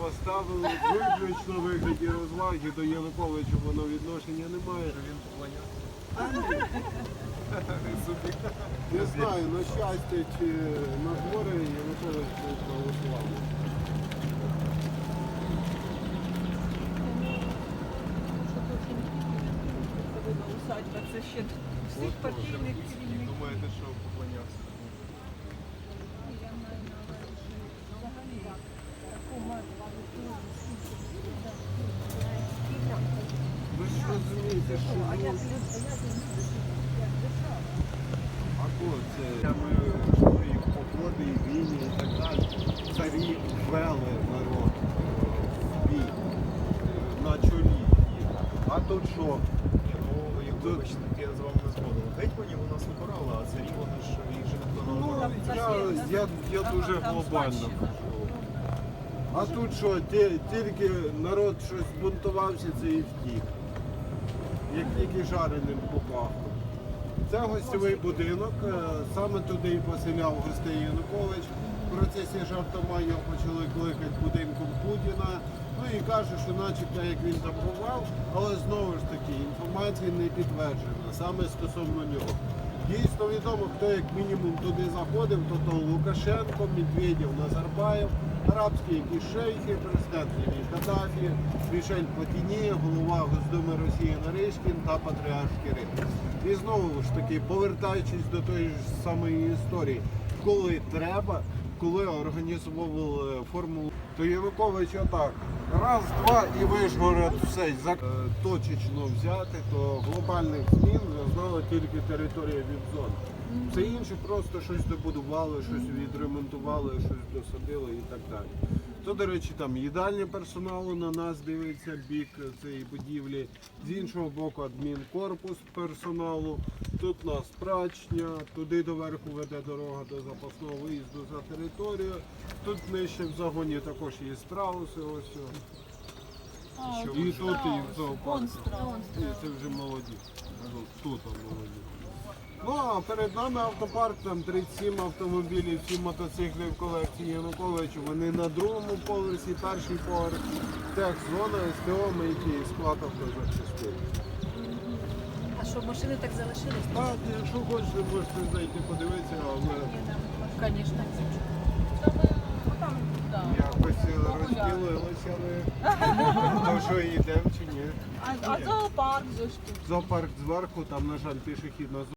поставили виключно в вигляді розваги до Януковича воно відношення не має. Він поклонявся. Не знаю, на щастя чи на горе Янукович не проголосував. Це ще всіх партійних керівників. Думаєте, що поклонявся? Ви ж розумієте, а то це ми свої походи, і війни і так далі. Царі вели народ е, в бій е, на чолі. А тут що? Ні, ну, як вибачте, я з вами не згоден. Гетьманів у нас обирали, а царі вони ж їх же ніхто не Ну, обирав. я, я, я дуже глобально кажу. А тут що, ті- тільки народ щось збунтувався, це і втік. Як тільки жареним попахло. Це гостьовий будинок, е, саме туди і поселяв гостей Янукович. В процесі його почали кликати будинком Путіна. Ну і каже, що начебто як він там бував, але знову ж таки інформація не підтверджена, саме стосовно нього. Дійсно відомо, хто як мінімум туди заходив, то то Лукашенко, Медведєв, Назарбаєв, арабські якісь шейхи, президент Лівій Каддафі, Мішель Платіні, голова Госдуми Росії Наришкін та патріарх Кирил. І знову ж таки, повертаючись до тої ж самої історії, коли треба, коли організовували формулу, то Янукович отак. Раз, два і Вишгород все е, точечно взяти, то глобальних змін зазнала тільки територія від зон. Все інше просто щось добудували, щось відремонтували, щось досадили і так далі. То, до речі, там їдальня персоналу на нас дивиться бік цієї будівлі, з іншого боку адмінкорпус персоналу. Тут у нас прачня, туди доверху веде дорога до запасного виїзду за територію. Тут нижче в загоні також є страуси, ось. І тут, і в зоопарку. Це вже молоді. Тут, молоді. Ну, а перед нами автопарк, там 37 автомобілів, 7 мотоциклів колекції Януковича. Вони на другому поверсі, перший поверх, техзона, СТО, мийки і склад автозапчастин. А що машини так залишились? Так, якщо хочете, можете зайти подивитися, але Звісно. якось розділилися ми. То що йдемо чи ні? А, зоопарк тут. Зоопарк зверху, там, на жаль, пішохідна зона.